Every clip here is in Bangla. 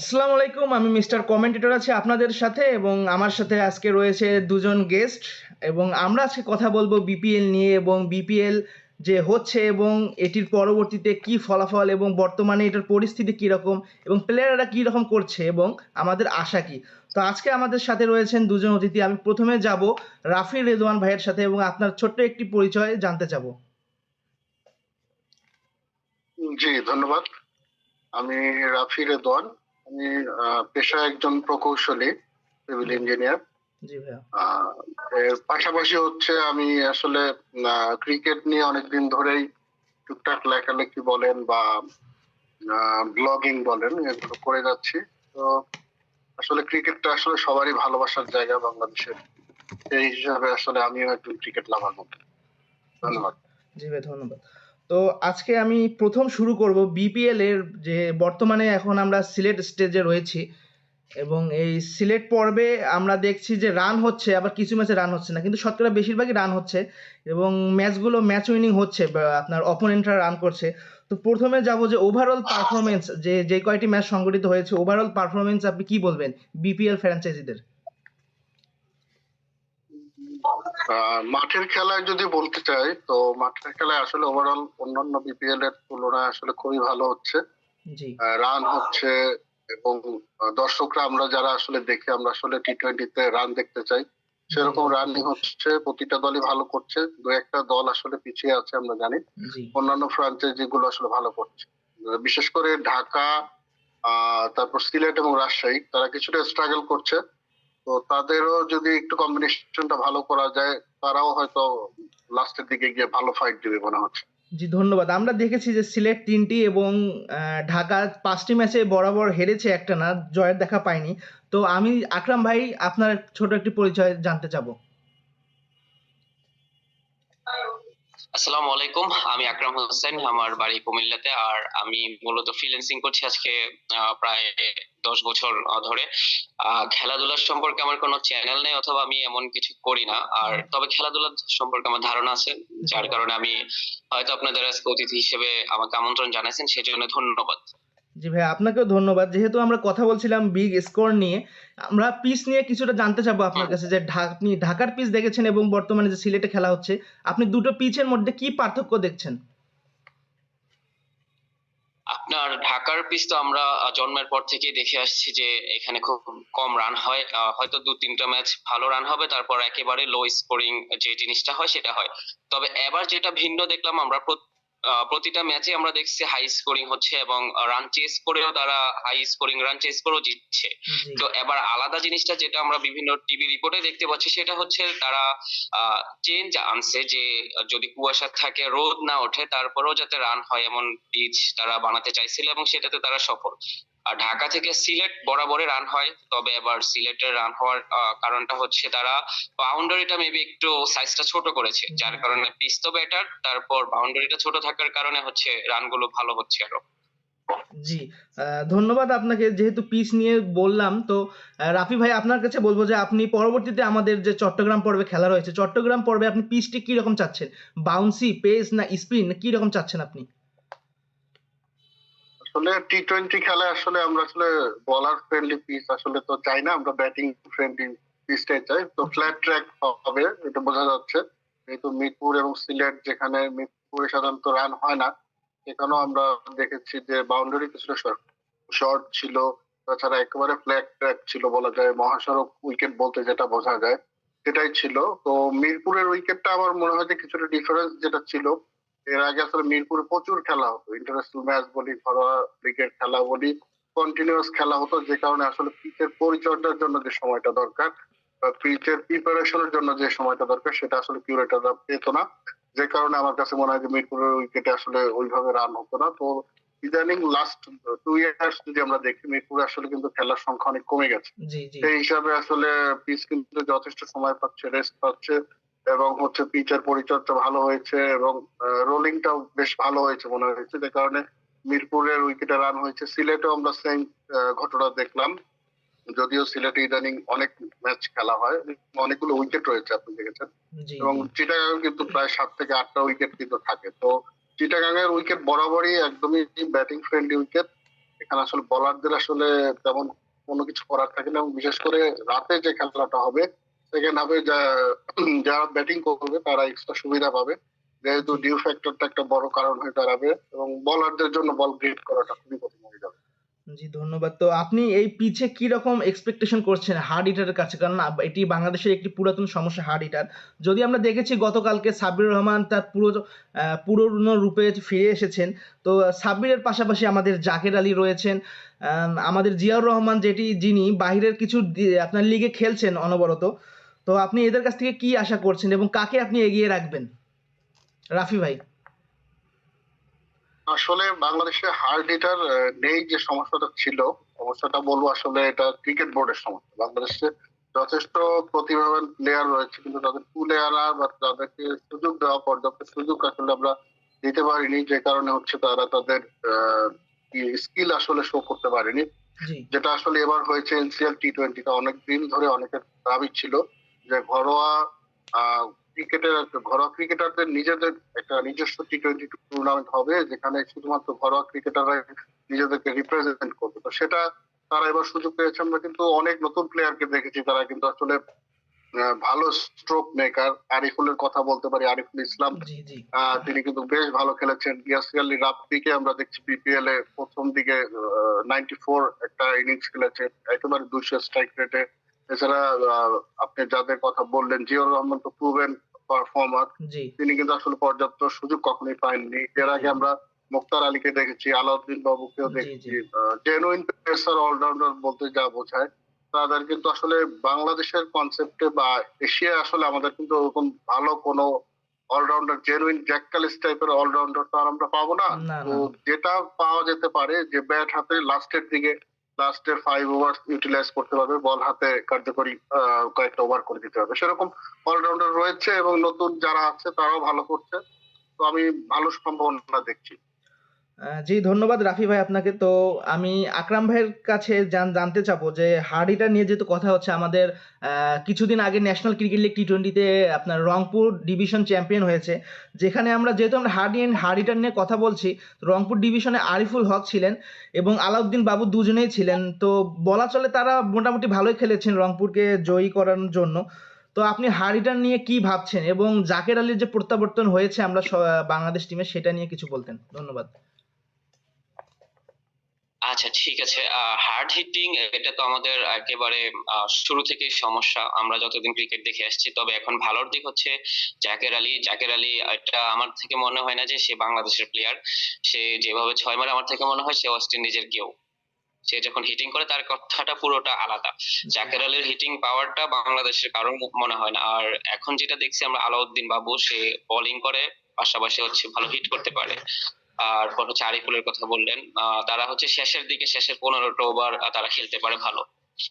আসসালামু আলাইকুম, আমি মিস্টার কমেন্টেটর আছি আপনাদের সাথে এবং আমার সাথে আজকে রয়েছে দুজন গেস্ট এবং আমরা আজকে কথা বলব বিপিএল নিয়ে এবং বিপিএল যে হচ্ছে এবং এটির পরবর্তীতে কি ফলাফল এবং বর্তমানে এটার পরিস্থিতি কীরকম এবং প্লেয়াররা কী রকম করছে এবং আমাদের আশা কি। তো আজকে আমাদের সাথে রয়েছেন দুজন অতিথি, আমি প্রথমে যাব রাফি রেদওয়ান ভাইয়ের সাথে এবং আপনার ছোট্ট একটি পরিচয় জানতে চাবো। জি, ধন্যবাদ। আমি রাফি রেদওয়ান আমি পেশায় একজন প্রকৌশলী সিভিল ইঞ্জিনিয়ার এর পাশাপাশি হচ্ছে আমি আসলে ক্রিকেট নিয়ে অনেকদিন ধরেই টুকটাক লেখালেখি বলেন বা ব্লগিং বলেন এগুলো করে যাচ্ছি। তো আসলে ক্রিকেটটা আসলে সবারই ভালোবাসার জায়গা বাংলাদেশের। সেই হিসাবে আসলে আমিও একজন ক্রিকেট লাভার মতো ধন্যবাদ। জি ভাই ধন্যবাদ। তো আজকে আমি প্রথম শুরু করব বিপিএল এর যে বর্তমানে এখন আমরা সিলেট স্টেজে রয়েছি এবং এই সিলেট পর্বে আমরা দেখছি যে রান হচ্ছে, আবার কিছু ম্যাচে রান হচ্ছে না। কিন্তু শতকরা বেশিরভাগই রান হচ্ছে এবং ম্যাচগুলো ম্যাচ উইনিং হচ্ছে আপনার অপোনেন্টরা রান করছে। তো প্রথমে যাব যে ওভারঅল পারফরমেন্স যে যে কয়টি ম্যাচ সংগঠিত হয়েছে ওভারঅল পারফরমেন্স আপনি কি বলবেন বিপিএল ফ্র্যাঞ্চাইজিদের মাঠের খেলায় যদি বলতে চাই তো মাঠের খেলায় আসলে ওভারঅল অন্যান্য বিপিএল এর তুলনায় আসলে খুবই ভালো হচ্ছে। রান হচ্ছে এবং দর্শকরা আমরা যারা আসলে দেখে আমরা আসলে টি টোয়েন্টিতে রান দেখতে চাই। সেরকম রানই হচ্ছে প্রতিটা দলই ভালো করছে দু একটা দল আসলে পিছিয়ে আছে আমরা জানি। অন্যান্য ফ্রাঞ্চাইজি গুলো আসলে ভালো করছে। বিশেষ করে ঢাকা আহ, তারপর সিলেট এবং রাজশাহী তারা কিছুটা স্ট্রাগল করছে। তো তাদেরও যদি একটু কম্বিনেশনটা ভালো করা যায় তারাও হয়তো লাস্টের দিকে গিয়ে ভালো ফাইট দিবে মনে হচ্ছে। জি ধন্যবাদ। আমরা দেখেছি যে সিলেট তিনটি এবং ঢাকা পাঁচটি ম্যাচে বরাবর হেরেছে একটা না জয়ের দেখা পায়নি তো আমি আকরাম ভাই আপনার ছোট একটি পরিচয় জানতে চাবো। আসসালামু আলাইকুম আমি আকরাম হোসেন আমার বাড়ি কুমিল্লাতে আর আমি মূলত ফ্রিল্যান্সিং করছি আজকে আহ, প্রায় দশ বছর ধরে। খেলাধুলার সম্পর্কে আমার কোনো চ্যানেল নেই অথবা আমি এমন কিছু করি না। আর তবে খেলাধুলার সম্পর্কে আমার ধারণা আছে যার কারণে আমি হয়তো আপনাদের আজকে অতিথি হিসেবে আমাকে আমন্ত্রণ জানাইছেন সেজন্য ধন্যবাদ। জি ভাই আপনাকেও ধন্যবাদ। যেহেতু আমরা কথা বলছিলাম বিগ স্কোর নিয়ে আমরা পিচ নিয়ে কিছুটা জানতে চাবো আপনার কাছে যে আপনি ঢাকার পিচ দেখেছেন এবং বর্তমানে যে সিলেটে খেলা হচ্ছে আপনি দুটো পিচের মধ্যে কি পার্থক্য দেখছেন? আপনার ঢাকার পিচ তো আমরা জন্মের পর থেকেই দেখে আসছি যে এখানে খুব কম রান হয়। হয়তো দু, তিনটা ম্যাচ ভালো রান হবে, তারপর একেবারে লো স্কোরিং যে জিনিসটা হয়, সেটা হয়। তবে এবার যেটা ভিন্ন দেখলাম, আমরা প্রতিটা ম্যাচে আমরা দেখছি হাই স্কোরিং হচ্ছে এবং রান চেস করেও তারা হাই স্কোরিং রান চেস করেও জিতছে। তো এবার আলাদা জিনিসটা যেটা আমরা বিভিন্ন টিভি রিপোর্টে দেখতে পাচ্ছি সেটা হচ্ছে তারা চেঞ্জ আনছে যে যদি কুয়াশা থাকে রোদ না ওঠে তারপরেও যাতে রান হয় এমন পিচ তারা বানাতে চাইছিল এবং সেটাতে তারা সফল। আর ঢাকা থেকে সিলেট বরাবরই রান হয়। তবে এবার সিলেটের রান হওয়ার কারণটা হচ্ছে তারা বাউন্ডারিটা মেবি একটু সাইজটা ছোট করেছে, যার কারণে পিচ তো বেটার তারপর বাউন্ডারিটা ছোট থাকার কারণে হচ্ছে রানগুলো ভালো হচ্ছে আরও। জি ধন্যবাদ আপনাকে, যেহেতু পিচ নিয়ে বললাম, তো রাফি ভাই আপনার কাছে বলব যে আপনি পরবর্তীতে আমাদের যে চট্টগ্রাম পর্বে খেলা রয়েছে, চট্টগ্রাম পর্বে আপনি পিচটি কি রকম চাচ্ছেন? বাউন্সি পেস না স্পিন কি রকম চাচ্ছেন আপনি? আসলে টি টোয়েন্টি খেলায় আসলে আমরা আসলে বলার ফ্রেন্ডলি পিচ আসলে তো চাই না, আমরা ব্যাটিং ফ্রেন্ডলি পিচটাই চাই। তো ফ্ল্যাট ট্র্যাক হবে, এটা বোঝা যাচ্ছে। যেহেতু মিরপুর এবং সিলেট যেখানে মিরপুরে সাধারণত রান হয় না, সেখানেও আমরা দেখেছি যে বাউন্ডারি কিছুটা শর্ট ছিল। তাছাড়া একেবারে ফ্ল্যাট ট্র্যাক ছিল বলা যায়। মহাসড়ক উইকেট বলতে যেটা বোঝা যায়, সেটাই ছিল। তো মিরপুরের উইকেটটা আমার মনে হয় যে কিছুটা ডিফারেন্স যেটা ছিল। এর আগে আসলে মিরপুরে প্রচুর খেলা হতো। ইন্টারন্যাশনাল ম্যাচ বলি ঘরোয়া ক্রিকেট খেলা বলি কন্টিনিউয়াস খেলা হতো যে কারণে আসলে পিচের পরিচর্যার জন্য যে সময়টা দরকার পিচের প্রিপারেশনের জন্য যে সময়টা দরকার সেটা আসলে কিউরেটাররা পেত না। যে কারণে আমার কাছে মনে হয় যে মিরপুরের উইকেটে আসলে ওইভাবে রান হতো না। তো ইদানিং লাস্ট টু ইয়ার্স যদি আমরা দেখি মিরপুরে আসলে কিন্তু খেলার সংখ্যা অনেক কমে গেছে। সেই হিসাবে আসলে পিচ কিন্তু যথেষ্ট সময় পাচ্ছে রেস্ট পাচ্ছে। এবং হচ্ছে পিচের পরিচর্যা ভালো হয়েছে এবং রোলিংটাও বেশ ভালো হয়েছে মনে হয়েছে। যে কারণে মিরপুরের উইকেটে রান হয়েছে। সিলেটেও আমরা সেম ঘটনা দেখলাম। যদিও সিলেটে ইদানিং অনেক ম্যাচ খেলা হয়। অনেকগুলো উইকেট রয়েছে আপনি দেখেছেন। এবং চিটাগাং কিন্তু প্রায় সাত থেকে আটটা উইকেট কিন্তু থাকে। তো চিটাগাং এর উইকেট বরাবরই একদমই ব্যাটিং ফ্রেন্ডলি উইকেট এখানে আসলে বলারদের আসলে তেমন কোনো কিছু করার থাকে না। এবং বিশেষ করে রাতে যে খেলাটা হবে সেকেন্ড হাফে যারা ব্যাটিং করবে তারা এক্সট্রা সুবিধা পাবে। যেহেতু ডিউ ফ্যাক্টরটা একটা বড় কারণ হয়ে দাঁড়াবে এবং বলারদের জন্য বল গ্রিড করাটা খুবই কঠিন হয়ে যাবে। জি ধন্যবাদ। তো আপনি এই পিচে কি রকম এক্সপেকটেশন করছেন হার্ড কাছে? কারণ এটি বাংলাদেশের একটি পুরাতন সমস্যা হার্ড হিটার যদি আমরা দেখেছি গতকালকে সাব্বির রহমান তার পুরো পুরনো রূপে ফিরে এসেছেন তো সাব্বিরের পাশাপাশি আমাদের জাকের আলী রয়েছেন আম, আমাদের জিয়াউর রহমান যেটি যিনি বাইরের কিছু আপনার লিগে খেলছেন অনবরত। তো আপনি এদের কাছ থেকে কি আশা করছেন এবং কাকে আপনি এগিয়ে রাখবেন? রাফি ভাই। আসলে বাংলাদেশে হার্ড হিটার নেই যে সমস্যাটা ছিল সমস্যাটা বলব আসলে এটা ক্রিকেট বোর্ডের সমস্যা। বাংলাদেশে যথেষ্ট প্রতিভাবান প্লেয়ার রয়েছে কিন্তু তাদের প্লেয়াররা বা তাদেরকে সুযোগ দেওয়া পর্যাপ্ত সুযোগ আসলে আমরা দিতে পারিনি যে কারণে হচ্ছে তারা তাদের স্কিল আসলে শো করতে পারেনি। যেটা আসলে এবার হয়েছে এনসিএল টি টোয়েন্টিটা অনেক দিন ধরে অনেকের দাবি ছিল। যে ঘরোয়া ক্রিকেটের ঘরোয়া ক্রিকেটারদের নিজেদের একটা নিজস্ব টি টোয়েন্টি টুর্নামেন্ট হবে যেখানে শুধুমাত্র ঘরোয়া ক্রিকেটাররা নিজেদেরকে রিপ্রেজেন্ট করবে। তো সেটা তারা এবার সুযোগ পেয়েছে। আমরা কিন্তু অনেক নতুন প্লেয়ারকে দেখেছি তারা কিন্তু আসলে ভালো স্ট্রোক মেকার আরিফুলের কথা বলতে পারি আরিফুল ইসলাম। তিনি কিন্তু বেশ ভালো খেলেছেন। ইয়াসিয়ালি রাব্বিকে আমরা দেখছি বিপিএল এ প্রথম দিকে নাইনটি ফোর একটা ইনিংস খেলেছে একেবারে দুশো স্ট্রাইক রেটে এছাড়া আপনি যাদের কথা বললেন জিয়র রহমান তো প্রুভেন পারফর্মার তিনি কিন্তু আসলে পর্যাপ্ত সুযোগ কখনোই পাননি। এর আগে আমরা মুক্তার আলীকে দেখেছি আলাউদ্দিন বাবুকেও দেখেছি। জেনুইন পেসার অলরাউন্ডার বলতে যা বোঝায় তাদের কিন্তু আসলে বাংলাদেশের কনসেপ্টে বা এশিয়ায় আসলে আমাদের কিন্তু ওরকম ভালো কোনো অলরাউন্ডার জেনুইন জ্যাককালিস টাইপের অলরাউন্ডার তো আর আমরা পাবো না, তো যেটা পাওয়া যেতে পারে যে ব্যাট হাতে লাস্টের দিকে লাস্টের ফাইভ ওভার ইউটিলাইজ করতে পারবে বল হাতে কার্যকরী কয়েকটা ওভার করে দিতে হবে। সেরকম অলরাউন্ডার রয়েছে এবং নতুন যারা আছে তারাও ভালো করছে। তো আমি ভালো সম্ভাবনা দেখছি। জি, ধন্যবাদ রাফি ভাই আপনাকে। তো আমি আকরাম ভাইয়ের কাছে জান জানতে চাবো যে হার্ড হিটার নিয়ে যেহেতু কথা হচ্ছে, আমাদের কিছুদিন আগে ন্যাশনাল ক্রিকেট লিগ টি টোয়েন্টিতে আপনার রংপুর ডিভিশন চ্যাম্পিয়ন হয়েছে। যেখানে আমরা যেহেতু আমরা হার্ড হার্ড হিটার নিয়ে কথা বলছি রংপুর ডিভিশনে আরিফুল হক ছিলেন এবং আলাউদ্দিন বাবু দুজনেই ছিলেন। তো বলা চলে তারা মোটামুটি ভালোই খেলেছেন রংপুরকে জয়ী করার জন্য। তো আপনি হার্ড হিটার নিয়ে কি ভাবছেন এবং জাকের আলীর যে প্রত্যাবর্তন হয়েছে আমরা বাংলাদেশ টিমে, সেটা নিয়ে কিছু বলতেন। ধন্যবাদ। আচ্ছা ঠিক আছে। হার্ড হিটিং এটা তো আমাদের একেবারে শুরু থেকেই সমস্যা। আমরা যতদিন ক্রিকেট দেখে আসছি, তবে এখন ভালোর দিক হচ্ছে জাকের আলী। জাকের আলী, এটা আমার থেকে মনে হয় না যে সে বাংলাদেশের প্লেয়ার সে যেভাবে ছয় মারে, আমার থেকে মনে হয় সে ওয়েস্ট ইন্ডিজের কেউ। সে যখন হিটিং করে, তার কথাটা পুরোটা আলাদা। জাকের আলীর হিটিং পাওয়ারটা বাংলাদেশের কারণ মনে হয় না। আর এখন যেটা দেখছি আমরা, আলাউদ্দিন বাবু, সে বোলিং করে, পাশাপাশি হচ্ছে ভালো হিট করতে পারে। আর হচ্ছে আরিফুলের কথা বললেন তারা হচ্ছে শেষের দিকে শেষের পনেরোটা ওভার তারা খেলতে পারে ভালো।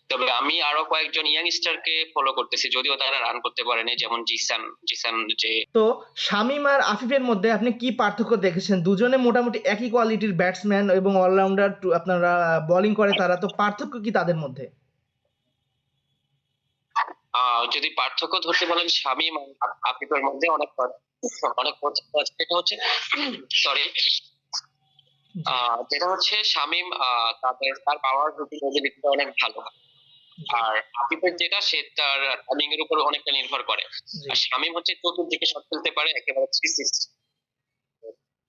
তবে আমি আরও কয়েকজন ইয়াংস্টারকে ফলো করতেছি যদিও তারা রান করতে পারেনি যেমন জিসান জিসান যে তো শামিম আর আফিফের মধ্যে আপনি কি পার্থক্য দেখেছেন? দুজনে মোটামুটি একই কোয়ালিটির ব্যাটসম্যান এবং অলরাউন্ডার আপনারা বোলিং করে তারা তো পার্থক্য কি তাদের মধ্যে? যদি পার্থক্য ধরতে বলেন শামীম আর আফিফের মধ্যে অনেক পার্থক্য- অনেক হচ্ছে সরি যেটা হচ্ছে শামীম তাদের তার অনেক ভালো। আর যেটা সে তার রানিং এর উপর অনেকটা নির্ভর করে। আর শামীম হচ্ছে চতুর্দিকে শট খেলতে পারে একেবারে থ্রি সিক্সটি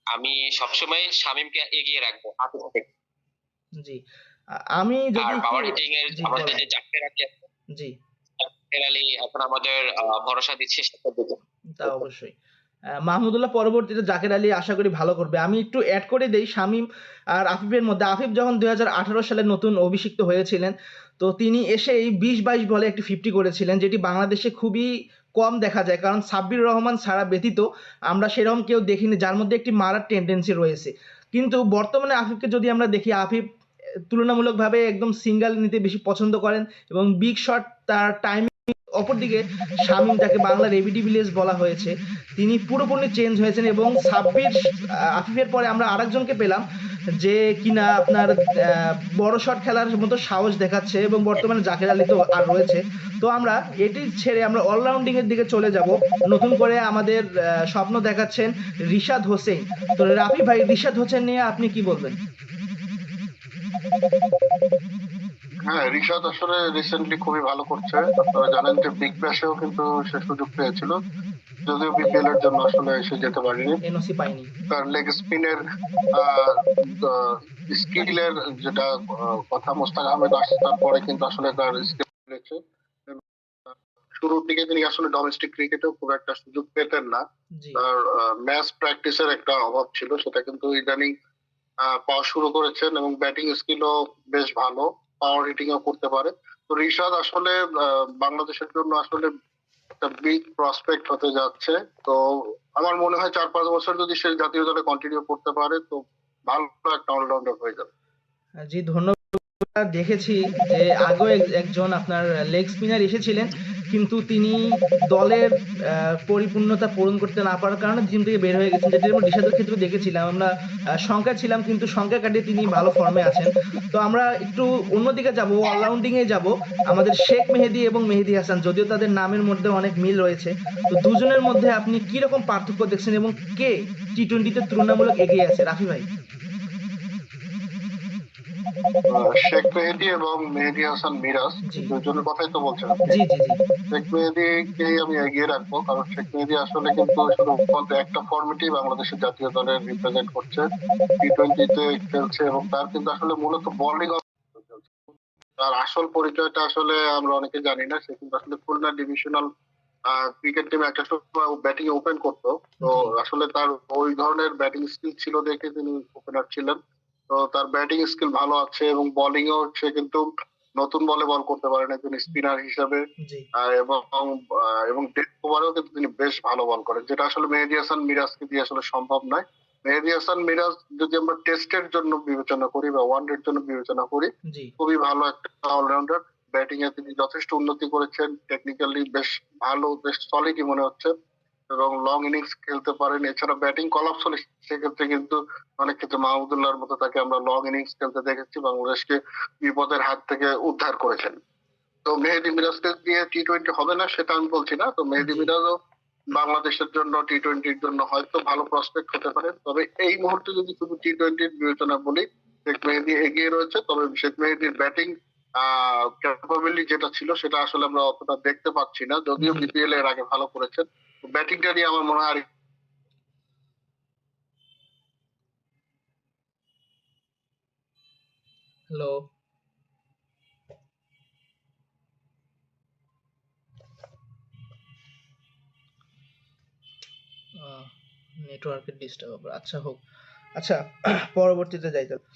আমি সবসময় শামীমকে এগিয়ে রাখব আফিফ থেকে। জি। আমি যদি পাওয়ার হিটিং এর আমাদের যে জাকের আলী জি। জাকের আলী এখন আমাদের ভরসা দিচ্ছে সেটার দিকে তা অবশ্যই। মাহমুদুল্লাহ পরবর্তীতে জাকের আলী আশা করি ভালো করবে। আমি একটু অ্যাড করে দেই, শামিম আর আফিফের মধ্যে। আফিফ যখন দু হাজার আঠেরো সালে নতুন অভিষিক্ত হয়েছিলেন, তো তিনি এসেই বিশ বাইশ বলে একটি ফিফটি করেছিলেন, যেটি বাংলাদেশে খুবই কম দেখা যায়। কারণ সাব্বির রহমান ছাড়া ব্যতীত আমরা সেরকম কেউ দেখিনি, যার মধ্যে একটি মারার টেন্ডেন্সি রয়েছে। কিন্তু বর্তমানে আফিফকে যদি আমরা দেখি, আফিফ তুলনামূলকভাবে একদম সিঙ্গেল নিতে বেশি পছন্দ করেন এবং বিগ শট তার টাইম অপরদিকে শামীম যাকে বাংলার এবিডি ভিলেজ বলা হয়েছে। তিনি পুরোপুরি চেঞ্জ হয়েছেন এবং সাব্বির আফিফের পরে আমরা আরেকজনকে পেলাম যে কিনা আপনার বড় শট খেলার মতো সাহস দেখাচ্ছে এবং বর্তমানে জাকের আলী তো আর রয়েছে। তো আমরা এটি ছেড়ে আমরা অলরাউন্ডিং এর দিকে চলে যাব। নতুন করে আমাদের স্বপ্ন দেখাচ্ছেন রিশাদ হোসেন। তো রাফি ভাই, রিশাদ হোসেন নিয়ে আপনি কি বলবেন? হ্যাঁ রিশাদ আসলে রিসেন্টলি খুবই ভালো করছে। আপনারা জানেন যে বিগ ব্যাশেও কিন্তু সে সুযোগ পেয়েছিল। যদিও বিপিএল এর জন্য আসলে সে যেতে পারেনি। তার লেগ স্পিনের স্কিলের যেটা কথা মোস্তাক আহমেদ আসার পরে কিন্তু আসলে তার স্কিল শুরুর দিকে তিনি আসলে ডোমেস্টিক ক্রিকেটেও খুব একটা সুযোগ পেতেন না। তার ম্যাচ প্র্যাকটিসের একটা অভাব ছিল সেটা কিন্তু ইদানিং আহ, পাওয়া শুরু করেছেন এবং ব্যাটিং স্কিলও বেশ ভালো। পাওয়ার হিটিং ও করতে পারে। তো রিশাদ আসলে বাংলাদেশের জন্য আসলে একটা বিগ প্রসপেক্ট হতে যাচ্ছে। তো আমার মনে হয় চার পাঁচ বছর যদি সে জাতীয় দলে কন্টিনিউ করতে পারে, তো ভালো একটা অলরাউন্ডার হয়ে যাবে। জি, ধন্যবাদ। দেখেছি যে আগেও একজন আপনার লেগ স্পিনার এসেছিলেন। কিন্তু তিনি দলের পরিপূর্ণতা পূরণ করতে না পারার কারণে টিম থেকে বের হয়ে গেছেন। যেটা আমরা রিশাদের ক্ষেত্রে দেখেছিলাম। আমরা সংখ্যা ছিলাম, কিন্তু সংখ্যা কাটিয়ে তিনি ভালো ফর্মে আছেন। তো আমরা একটু অন্যদিকে যাব অলরাউন্ডিং এ যাব। আমাদের শেখ মেহেদি এবং মেহেদি হাসান, যদিও তাদের নামের মধ্যে অনেক মিল রয়েছে। তো দুজনের মধ্যে আপনি কি রকম পার্থক্য দেখছেন এবং কে টি টোয়েন্টিতে তুলনামূলক এগিয়ে আছে? রাফি ভাই। শেখ মেহেদি এবং মেহেদি হাসান মিরাজ দুজনের কথাই তো বলছেন জি জি জি। শেখ মেহেদিকেই আমি এগিয়ে রাখব কারণ শেখ মেহেদি আসলে কিন্তু শুধু একটা ফর্মেটেই বাংলাদেশের জাতীয় দলের রিপ্রেজেন্ট করছে। টি টোয়েন্টিতে খেলছে এবং তার কিন্তু আসলে মূলত বোলিং তার আসল পরিচয়টা আসলে আমরা অনেকে জানি না সে কিন্তু আসলে খুলনা ডিভিশনাল ক্রিকেট টিমে একটা সময় ব্যাটিং ওপেন করতো। তো আসলে তার ওই ধরনের ব্যাটিং স্কিল ছিল দেখে তিনি ওপেনার ছিলেন। তো তার ব্যাটিং স্কিল ভালো আছে এবং বোলিংও সে কিন্তু নতুন বলে বল করতে পারেন একজন স্পিনার হিসাবে। এবং এবং ডেথ ওভারেও কিন্তু তিনি বেশ ভালো বল করেন যেটা আসলে মেহেদি হাসান মিরাজকে দিয়ে আসলে সম্ভব নয়। মেহেদি হাসান মিরাজ যদি আমরা টেস্টের জন্য বিবেচনা করি বা ওয়ান ডের জন্য বিবেচনা করি খুবই ভালো একটা অলরাউন্ডার ব্যাটিং এ তিনি যথেষ্ট উন্নতি করেছেন টেকনিক্যালি বেশ ভালো বেশ সলিডই মনে হচ্ছে। এবং লং ইনিংস খেলতে পারেন। এছাড়া ব্যাটিং কলাপস হলে সেক্ষেত্রে কিন্তু অনেক ক্ষেত্রে মাহমুদুল্লাহর মতো তাকে আমরা লং ইনিংস খেলতে দেখেছি বাংলাদেশকে বিপদের হাত থেকে উদ্ধার করেছেন। তো মেহেদি মিরাজকে দিয়ে টি টোয়েন্টি হবে না সেটা আমি বলছি না। তো মেহেদি। মিরাজও বাংলাদেশের জন্য টি টোয়েন্টির জন্য হয়তো ভালো প্রসপেক্ট হতে পারে। তবে এই মুহূর্তে যদি শুধু টি টোয়েন্টির বিবেচনা বলি শেখ মেহেদি এগিয়ে রয়েছে। তবে শেখ মেহেদির ব্যাটিং ক্যাপাবিলিটি যেটা ছিল সেটা আসলে আমরা অতটা দেখতে পাচ্ছি না। যদিও। বিপিএল এর আগে ভালো করেছেন। ব্যাটিংটা নিয়ে আমার মনে হয় হ্যালো নেটওয়ার্কের ডিস্টার্ব আচ্ছা হোক। আচ্ছা পরবর্তীতে যাই তাহলে।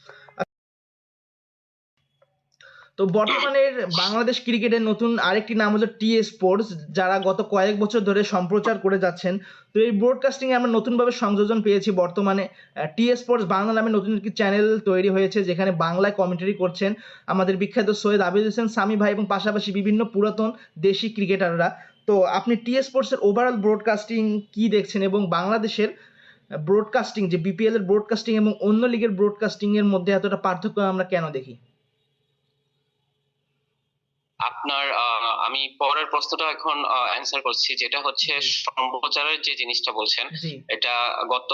তো বর্তমানের বাংলাদেশ ক্রিকেটের নতুন আরেকটি নাম হলো টি স্পোর্টস, যারা গত কয়েক বছর ধরে সম্প্রচার করে যাচ্ছেন। তো এই ব্রডকাস্টিং এ আমরা নতুনভাবে সংযোজন পেয়েছি বর্তমানে। টি স্পোর্টস বাংলা নামে নতুন একটি চ্যানেল তৈরি হয়েছে, যেখানে বাংলায় কমেন্টারি করছেন আমাদের বিখ্যাত সৈয়দ আবিদ হোসেন, সামি ভাই এবং পাশাপাশি বিভিন্ন পুরাতন দেশি ক্রিকেটাররা। তো আপনি টি স্পোর্টসের ওভারঅল ব্রডকাস্টিং কি দেখছেন এবং বাংলাদেশের ব্রডকাস্টিং যে বিপিএল এর ব্রডকাস্টিং এবং অন্য লিগের ব্রডকাস্টিং এর মধ্যে এতটা পার্থক্য আমরা কেন দেখি? আপনার আমি পরের প্রশ্নটা এখন অ্যান্সার করছি যেটা হচ্ছে সম্প্রচারের যে জিনিসটা বলছেন এটা গত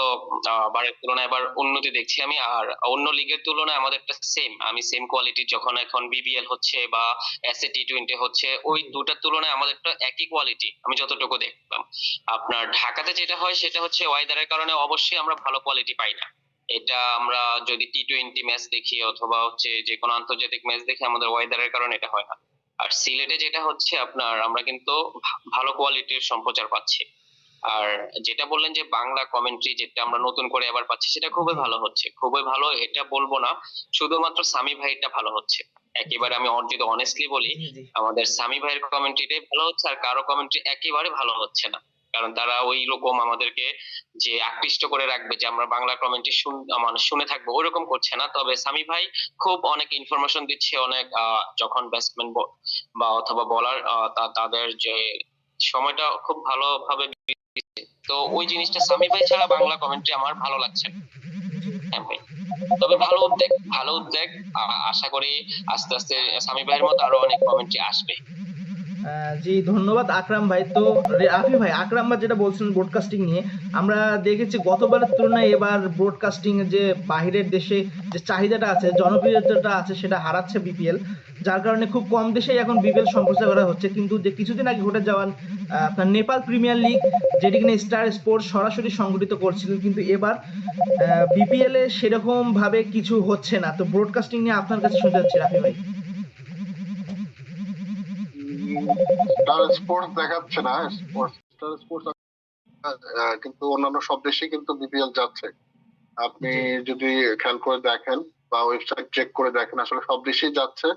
বারের তুলনায় এবার উন্নতি দেখছি আমি আর অন্য লিগের তুলনায় আমাদের সেম আমি সেম কোয়ালিটির যখন এখন বিবিএল হচ্ছে বা এসএ টি টোয়েন্টি হচ্ছে ওই দুটার তুলনায় আমাদের একটা একই কোয়ালিটি আমি যতটুকু দেখলাম। আপনার ঢাকাতে যেটা হয় সেটা হচ্ছে ওয়েদারের কারণে অবশ্যই আমরা ভালো কোয়ালিটি পাই না। এটা আমরা যদি টি টোয়েন্টি ম্যাচ দেখি অথবা হচ্ছে যে কোনো আন্তর্জাতিক ম্যাচ দেখি আমাদের ওয়েদারের কারণে এটা হয় না। আর সিলেটে যেটা হচ্ছে আপনার আমরা কিন্তু ভালো কোয়ালিটির সম্প্রচার পাচ্ছি। আর যেটা বললেন যে বাংলা কমেন্ট্রি যেটা আমরা নতুন করে আবার পাচ্ছি সেটা খুবই ভালো হচ্ছে। খুবই ভালো এটা বলব না শুধুমাত্র সামি ভাইটা ভালো হচ্ছে। একেবারে আমি অর্জিত অনেস্টলি বলি আমাদের সামি ভাইয়ের কমেন্ট্রিটাই ভালো হচ্ছে আর কারও কমেন্ট্রি একেবারে ভালো হচ্ছে না। কারণ তারা ওই রকম আমাদেরকে যে আকৃষ্ট করে রাখবে যে আমরা বাংলা কমেন্ট্রি মানে শুনে থাকব, ওইরকম করছে না। তবে সামি ভাই খুব অনেক ইনফরমেশন দিচ্ছে, অনেক যখন ব্যাটসম্যান বা অথবা বলার তাদের যে সময়টা খুব ভালোভাবে। তো ওই জিনিসটা সামি ভাই ছাড়া বাংলা কমেন্ট্রি আমার ভালো লাগছে হ্যাঁ তবে ভালো উদ্যোগ ভালো উদ্যোগ আশা করি আস্তে আস্তে সামি ভাইয়ের মতো আরও অনেক কমেন্ট্রি আসবে। জি, ধন্যবাদ আকরাম ভাই। তো রাফি ভাই, আকরাম ভাই যেটা বলছিলেন ব্রডকাস্টিং নিয়ে, আমরা দেখেছি গতবারের তুলনায় এবার ব্রডকাস্টিং যে বাইরের দেশে যে চাহিদাটা আছে, জনপ্রিয়তাটা আছে, সেটা হারাচ্ছে বিপিএল যার কারণে খুব কম দেশেই এখন বিপিএল সম্প্রচার করা হচ্ছে। কিন্তু যে কিছুদিন আগে ঘটে যাওয়ান আপনার নেপাল প্রিমিয়ার লিগ, যেটি কিনা স্টার স্পোর্টস সরাসরি সংগঠিত করছিল, কিন্তু এবার বিপিএল এ সেরকম ভাবে কিছু হচ্ছে না। তো ব্রডকাস্টিং নিয়ে আপনার কাছে শুনতে যাচ্ছি রাফি ভাই। স্টার স্পোর্টস দেখাচ্ছে না স্টার স্পোর্টস কিন্তু অন্যান্য সব দেশে কিন্তু বিপিএল যাচ্ছে। আপনি যদি খেয়াল করে দেখেন বা ওয়েবসাইট চেক করে দেখেন আসলে সব দেশেই যাচ্ছে।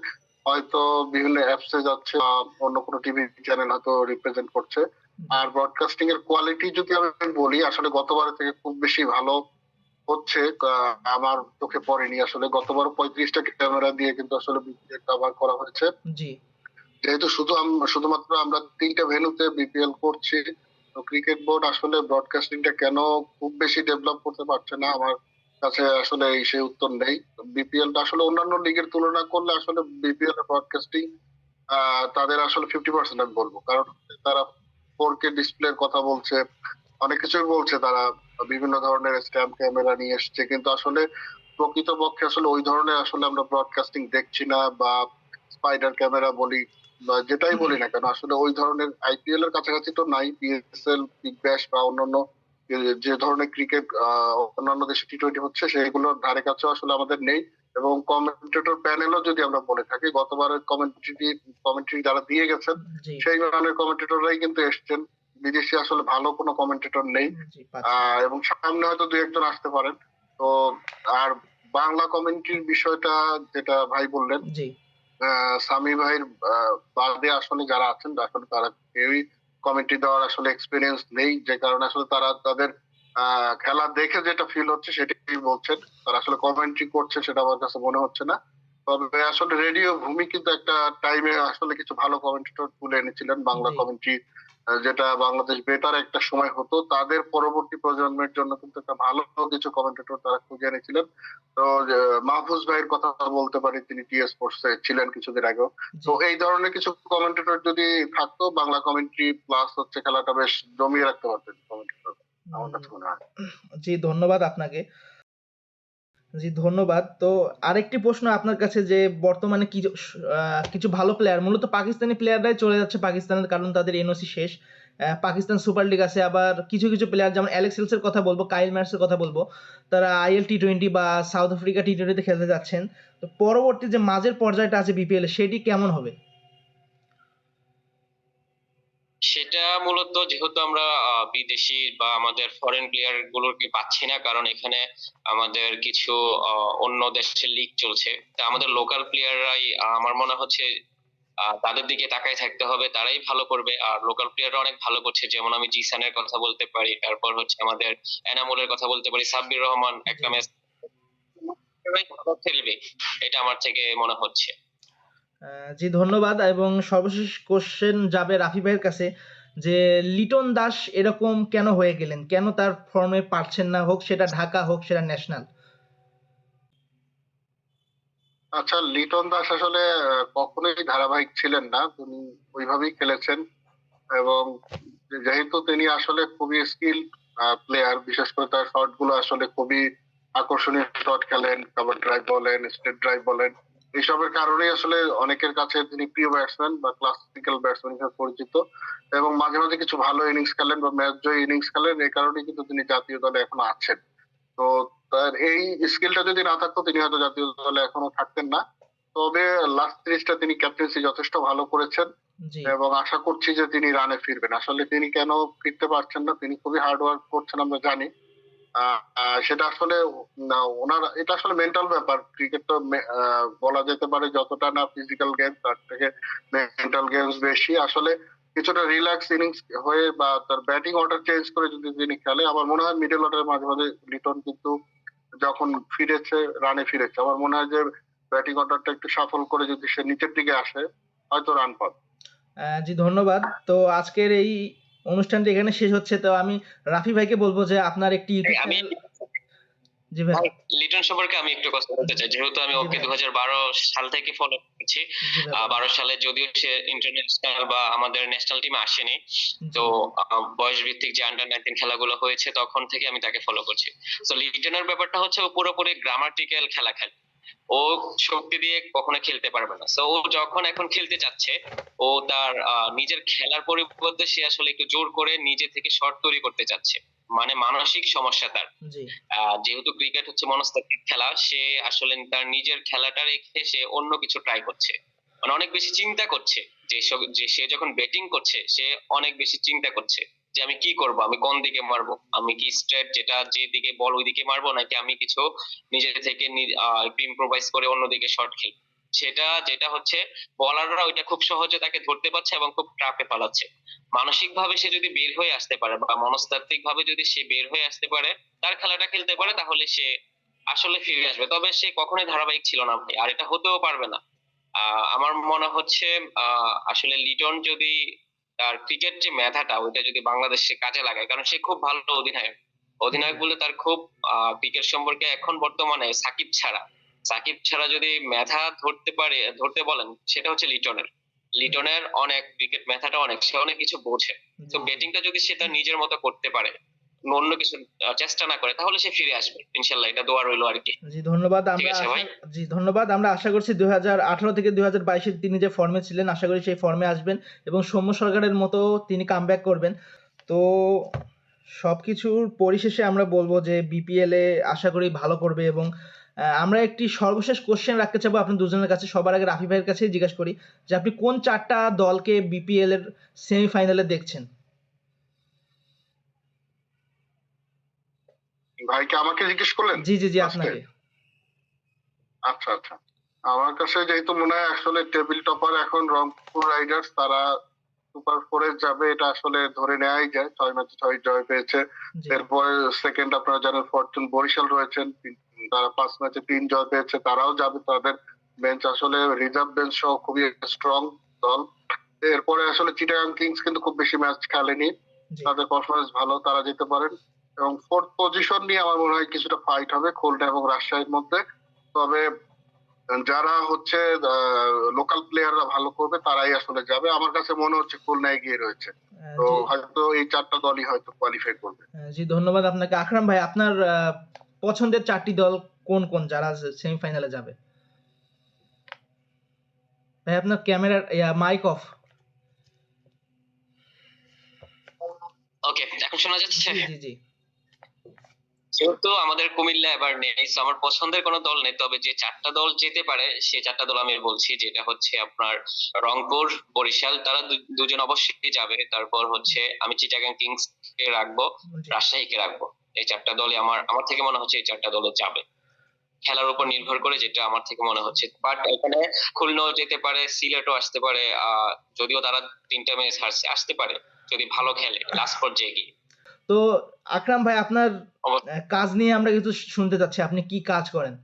হয়তো বিভিন্ন অ্যাপসে যাচ্ছে বা অন্য কোনো টিভি চ্যানেল হয়তো রিপ্রেজেন্ট করছে। আর ব্রডকাস্টিং এর কোয়ালিটি যদি আমি বলি আসলে গতবার থেকে খুব বেশি ভালো হচ্ছে আমার চোখে পড়েনি। আসলে গতবার পঁয়ত্রিশটা ক্যামেরা দিয়ে কিন্তু আসলে কভার করা হয়েছে। যেহেতু শুধু শুধুমাত্র আমরা তিনটা ভেন্যুতে বিপিএল করছি, তো ক্রিকেট বোর্ড আসলে ব্রডকাস্টিংটা কেন খুব বেশি ডেভেলপ করতে পারছে না আমার কাছে আসলে এই সেই উত্তর নেই। বিপিএলটা আসলে অন্যান্য লিগের তুলনা করলে আসলে বিপিএল এর ব্রডকাস্টিং তাদের আসলে ফিফটি পার্সেন্ট আমি বলব। কারণ তারা ফোর কে ডিসপ্লের কথা বলছে, অনেক কিছুই বলছে তারা, বিভিন্ন ধরনের স্ট্যাম্প ক্যামেরা নিয়ে এসছে, কিন্তু আসলে প্রকৃতপক্ষে আসলে ওই ধরনের আসলে আমরা ব্রডকাস্টিং দেখছি না বা স্পাইডার ক্যামেরা বলি যেটাই বলি না কেন আসলে ওই ধরনের আইপিএল এর কাছাকাছি তো নাই পিএসএল বিগ ব্যাশ বা অন্যান্য যে- ধরনের ক্রিকেট অন্যান্য দেশে টি টোয়েন্টি হচ্ছে সেগুলোর ধারে কাছে আসলে আমাদের নেই এবং কমেন্টেটর প্যানেলও যদি আমরা বলে থাকি গতবারের কমেন্ট্রি কমেন্ট্রি যারা দিয়ে গেছেন সেই ধরনের কমেন্টেটররাই কিন্তু এসছেন। বিদেশি আসলে ভালো কোনো কমেন্টেটর নেই। আহ, এবং সামনে হয়তো দু একজন আসতে পারেন। তো আর বাংলা কমেন্ট্রির বিষয়টা যেটা ভাই বললেন সামি ভাইয়ের বাদে আসলে যারা আছেন আসলে তারা কেউই কমেন্ট্রি দেওয়ার আসলে এক্সপিরিয়েন্স নেই। যে কারণে আসলে তারা তাদের আহ, খেলা দেখে যেটা ফিল হচ্ছে সেটাই বলছেন। তারা আসলে কমেন্ট্রি করছে সেটা আমার কাছে মনে হচ্ছে না। তবে আসলে রেডিও ভূমি কিন্তু একটা টাইমে আসলে কিছু ভালো কমেন্টেটর তুলে এনেছিলেন। বাংলা কমেন্ট্রি যেটা বাংলাদেশ বেটার একটা সময় হতো তাদের পরবর্তী প্রজন্মের জন্য কিন্তু একটা ভালো কিছু কমেন্টেটর তারা খুঁজে এনেছিলেন। তো মাহফুজ ভাইয়ের কথা বলতে পারি তিনি টি স্পোর্টস ছিলেন কিছুদিন আগেও। তো এই ধরনের কিছু কমেন্টেটর যদি থাকতো বাংলা কমেন্ট্রি প্লাস হচ্ছে খেলাটা বেশ জমিয়ে রাখতে পারতেন কমেন্টেটর আমার কাছে মনে হয়। জি ধন্যবাদ আপনাকে। জি ধন্যবাদ। তো আরেকটি প্রশ্ন আপনার কাছে যে বর্তমানে কি আহ, কিছু ভালো প্লেয়ার মূলত পাকিস্তানি প্লেয়াররাই চলে যাচ্ছে পাকিস্তানের কারণ তাদের এনওসি শেষ। পাকিস্তান সুপার লিগ আছে আবার কিছু কিছু প্লেয়ার যেমন অ্যালেক্স কথা বলব কাইল ম্যাটসের কথা বলব তারা আইএল টি টোয়েন্টি বা সাউথ আফ্রিকা টি টোয়েন্টিতে খেলতে যাচ্ছেন। তো পরবর্তী যে মাঝের পর্যায়টা আছে বিপিএল সেটি কেমন হবে? সেটা মূলত যেহেতু আমরা বিদেশি বা আমাদের ফরেন প্লেয়ার গুলোকে পাচ্ছি না কারণ এখানে আমাদের কিছু অন্য দেশের লিগ চলছে। তা আমাদের লোকাল প্লেয়াররাই আমার মনে হচ্ছে তাদের দিকে তাকায় থাকতে হবে তারাই ভালো করবে। আর লোকাল প্লেয়াররা অনেক ভালো করছে যেমন আমি জিসানের কথা বলতে পারি তারপর হচ্ছে আমাদের এনামুলের কথা বলতে পারি সাব্বির রহমান একটা ম্যাচ খেলবে এটা আমার থেকে মনে হচ্ছে। জি ধন্যবাদ এবং সর্বশেষ কোশ্চেন যাবে রাফি ভাইয়ের কাছে যে, লিটন দাস এরকম কেন হয়ে গেলেন? কেন তার ফর্মে পারছেন না? হোক সেটা ঢাকা, হোক সেটা ন্যাশনাল আচ্ছা লিটন দাস আসলে কখনোই ধারাবাহিক ছিলেন না। তিনি ওইভাবেই খেলেছেন এবং যেহেতু তিনি আসলে খুবই স্কিল প্লেয়ার বিশেষ করে তার শটগুলো আসলে খুবই আকর্ষণীয় শট খেলেন। কভার ড্রাইভ বলেন স্টেট ড্রাইভ বলেন। এইসবের কারণেই আসলে অনেকের কাছে তিনি প্রিয় ব্যাটসম্যান বা ক্লাসিক্যাল ব্যাটসম্যান হিসেবে পরিচিত এবং মাঝে মাঝে কিছু ভালো ইনিংস খেলেন বা ম্যাচ জয় ইনিংস খেলেন। এই কারণেই কিন্তু তিনি জাতীয় দলে এখন আছেন। তো তার এই স্কিলটা যদি না থাকতো তিনি হয়তো জাতীয় দলে এখনও থাকতেন না। তবে লাস্ট সিরিজটা তিনি ক্যাপ্টেন্সি যথেষ্ট ভালো করেছেন এবং আশা করছি যে তিনি রানে ফিরবেন। আসলে তিনি কেন ফিরতে পারছেন না তিনি খুবই হার্ড ওয়ার্ক করছেন আমরা জানি। সেটা আসলে না, ওনার এটা আসলে মেন্টাল ব্যাপার। ক্রিকেট তো বলা যেতে পারে যতটা না ফিজিক্যাল গেম তার থেকে মেন্টাল গেমস বেশি। আসলে কিছুটা রিল্যাক্স ইনিংস হয়ে বা তার ব্যাটিং অর্ডার চেঞ্জ করে যদি তিনি খেলে আমার মনে হয় মিডল অর্ডারের মাঝে মাঝে লিটন কিন্তু যখন ফিরেছে রানে ফিরেছে আমার মনে হয় যে ব্যাটিং অর্ডারটা একটু সফল করে যদি সে নিচের দিকে আসে হয়তো রান পাবে। জি ধন্যবাদ। তো আজকের এই অনুষ্ঠানটি এখানে শেষ হচ্ছে তো আমি রাফি ভাইকে বলব যে আপনার একটি আমি জি ভাই। লিটন সম্পর্কে আমি একটু কথা বলতে চাই। যেহেতু আমি ওকে সাল থেকে ফলো করছি জি ভাই। বারো সালে যদিও সে ইন্টারন্যাশনাল বা আমাদের ন্যাশনাল টিমে আসেনি তো বয়স ভিত্তিক যে আন্ডার নাইনটিন খেলাগুলো হয়েছে তখন থেকে আমি তাকে ফলো করছি। তো লিটনের ব্যাপারটা হচ্ছে ও পুরোপুরি গ্রামাটিক্যাল খেলা খেলে। ও শক্তি দিয়ে কখনো খেলতে পারবে না। তো ও যখন এখন খেলতে চাচ্ছে ও তার নিজের খেলার পরিবর্তে সে আসলে একটু জোর করে নিজে থেকে শর্ট তৈরি করতে চাচ্ছে। মানে মানসিক সমস্যা তার। যেহেতু ক্রিকেট হচ্ছে মনস্তাত্ত্বিক খেলা সে আসলে তার নিজের খেলাটা রেখে সে অন্য কিছু ট্রাই করছে। মানে অনেক বেশি চিন্তা করছে যে সে যখন ব্যাটিং করছে সে অনেক বেশি চিন্তা করছে। যে আমি কি করব? আমি কোন দিকে মারবো? আমি কি স্ট্রেট যেটা যে দিকে বল ওই দিকে মারবো? নাকি আমি কিছু নিজে থেকে একটু ইম্প্রোভাইজ করে অন্যদিকে শট খেলি? সেটা, যেটা হচ্ছে, বলাররা ওইটা খুব সহজে তাকে ধরতে পারছে এবং খুব ট্রাপে পালাচ্ছে। মানসিক ভাবে সে যদি বের হয়ে আসতে পারে বা মনস্তাত্ত্বিক ভাবে যদি সে বের হয়ে আসতে পারে, তার খেলাটা খেলতে পারে, তাহলে সে আসলে ফিরে আসবে। তবে সে কখনোই ধারাবাহিক ছিল না ভাই, আর এটা হতেও পারবে না। আমার মনে হচ্ছে আসলে লিটন যদি তার ক্রিকেট যে মেধাটা ওইটা যদি বাংলাদেশে কাজে লাগায় কারণ সে খুব ভালো অধিনায়ক। অধিনায়ক বলে তার খুব ক্রিকেট সম্পর্কে এখন বর্তমানে সাকিব ছাড়া। সাকিব ছাড়া যদি মেধা ধরতে পারে ধরতে বলেন সেটা হচ্ছে লিটনের। লিটনের অনেক ক্রিকেট মেধাটা অনেক সে অনেক কিছু বোঝে। তো। ব্যাটিংটা যদি সে তার নিজের মতো করতে পারে অন্য কিছু চেষ্টা না করে তাহলে সে ফিরে আসবে ইনশাল্লাহ এটা দোয়া রইল আর কি। জি ধন্যবাদ আমরা। জি ধন্যবাদ আমরা আশা করছি দুই হাজার আঠারো থেকে দুই হাজার বাইশে তিনি যে ফর্মে ছিলেন আশা করি সেই ফর্মে আসবেন এবং সৌম্য সরকারের মতো তিনি কামব্যাক করবেন। তো সব কিছুর পরিশেষে আমরা বলব যে বিপিএল এ আশা করি ভালো করবে এবং আমরা একটি সর্বশেষ কোশ্চেন রাখতে চাবো আপনি দুজনের কাছে সবার আগে রাফি ভাইয়ের কাছেই জিজ্ঞাসা করি যে আপনি কোন চারটা দলকে বিপিএল এর সেমিফাইনালে দেখছেন? ভাইকে আমাকে জিজ্ঞেস করলেন? জি জি জি আপনাকে। আচ্ছা আচ্ছা। আমার কাছে যেহেতু মনে হয় আসলে টেবিল টপার এখন রংপুর রাইডার্স তারা সুপার ফোরে যাবে এটা আসলে ধরে নেওয়াই যায়। ছয় ম্যাচে ছয় জয় পেয়েছে। এরপর সেকেন্ড আপনারা জানেন ফরচুন বরিশাল রয়েছেন তারা পাঁচ ম্যাচে তিন জয় পেয়েছে তারাও যাবে। তাদের বেঞ্চ আসলে রিজার্ভ বেঞ্চ সহ খুবই স্ট্রং দল। এরপরে আসলে চিটাগাং কিংস কিন্তু খুব বেশি ম্যাচ খেলেনি। তাদের পারফরমেন্স ভালো তারা যেতে পারেন। এবং ফোর্থ পজিশন নিয়ে আমার মনে হয় কিছুটা ফাইট হবে খুলনা এবং রাজশাহীর মধ্যে। তবে যারা হচ্ছে লোকাল প্লেয়াররা ভালো করবে তারাই আসলে যাবে। আমার কাছে মনে হচ্ছে খুলনা এগিয়ে রয়েছে। তো হয়তো এই চারটা দলই হয়তো কোয়ালিফাই করবে। জি ধন্যবাদ আপনাকে। আকরাম ভাই আপনার আহ, পছন্দের চারটি দল কোন কোন যারা সেমিফাইনালে যাবে? ভাই আপনার ক্যামেরার মাইক অফ ওকে এখন শোনা যাচ্ছে? জি জি। যেহেতু আমাদের কুমিল্লা এবার নেই আমার পছন্দের কোনো দল নেই, তবে যে চারটা দল যেতে পারে সেই চারটা দল আমি বলছি, যেটা হচ্ছে আপনার রংপুর, বরিশাল, তারা দুজন অবশ্যই যাবে, তারপর হচ্ছে আমি চিটাগাং কিংস কে রাখব। রাজশাহীকে রাখব এই চারটা দলই আমার আমার থেকে মনে হচ্ছে এই চারটা দলও যাবে খেলার উপর নির্ভর করে যেটা আমার থেকে মনে হচ্ছে বাট এখানে খুলনাও যেতে পারে, সিলেটও আসতে পারে যদিও তারা তিনটা ম্যাচ হারছে, আসতে পারে, যদি ভালো খেলে লাস্ট পর্যায়ে গিয়ে তো আকরাম ভাই আপনার কাজ নিয়ে আমরা কিছু শুনতে চাচ্ছি আপনি কি কাজ করেন?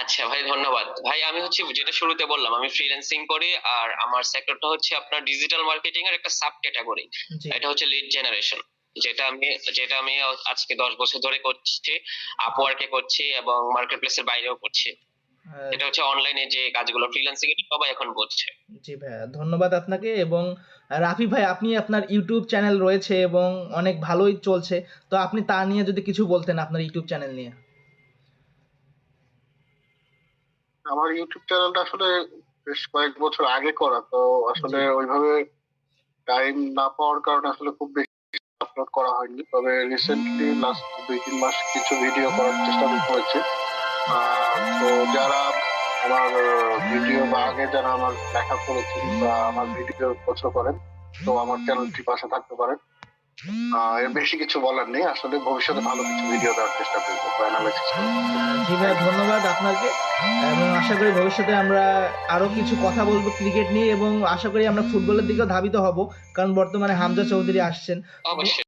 আচ্ছা ভাই ধন্যবাদ। ভাই আমি হচ্ছে যেটা শুরুতে বললাম আমি ফ্রিল্যান্সিং করি আর আমার সেক্টরটা হচ্ছে আপনার ডিজিটাল মার্কেটিং এর একটা সাব ক্যাটাগরি এটা হচ্ছে লিড জেনারেশন যেটা আমি যেটা আমি আজকে দশ বছর ধরে করছি আপওয়ার্কে করছি এবং মার্কেট প্লেসের বাইরেও করছি। এটা হচ্ছে অনলাইনে যে কাজগুলো ফ্রিল্যান্সিং এর সবাই এখন করছে। জি ভাইয়া ধন্যবাদ আপনাকে এবং রাফি ভাই আপনি আপনার ইউটিউব চ্যানেল রয়েছে এবং অনেক ভালোই চলছে তো আপনি তা নিয়ে যদি কিছু বলতেন আপনার ইউটিউব চ্যানেল নিয়ে। আমার ইউটিউব চ্যানেলটা আসলে বেশ কয়েক বছর আগে করা তো আসলে ওইভাবে টাইম না পাওয়ার কারণে আসলে খুব বেশি আপলোড করা হয়নি তবে রিসেন্টলি লাস্ট দুই তিন মাস কিছু ভিডিও করার চেষ্টা করেছি। আহ, তো যারা আমার ভিডিও বা আগে যারা আমার দেখা করেছেন বা আমার ভিডিও পছন্দ করেন তো আমার চ্যানেলটি পাশে থাকতে পারেন। এর বেশি কিছু বলার নেই। আসলে ভবিষ্যতে ভালো কিছু ভিডিও দেওয়ার চেষ্টা করব অ্যানালাইসিস জি ভাই ধন্যবাদ আপনাকে। এবং আশা করি ভবিষ্যতে আমরা আরও কিছু কথা বলব ক্রিকেট নিয়ে এবং আশা করি আমরা ফুটবলের দিকেও ধাবিত হব কারণ বর্তমানে হামজা চৌধুরী আসছেন। অবশ্যই।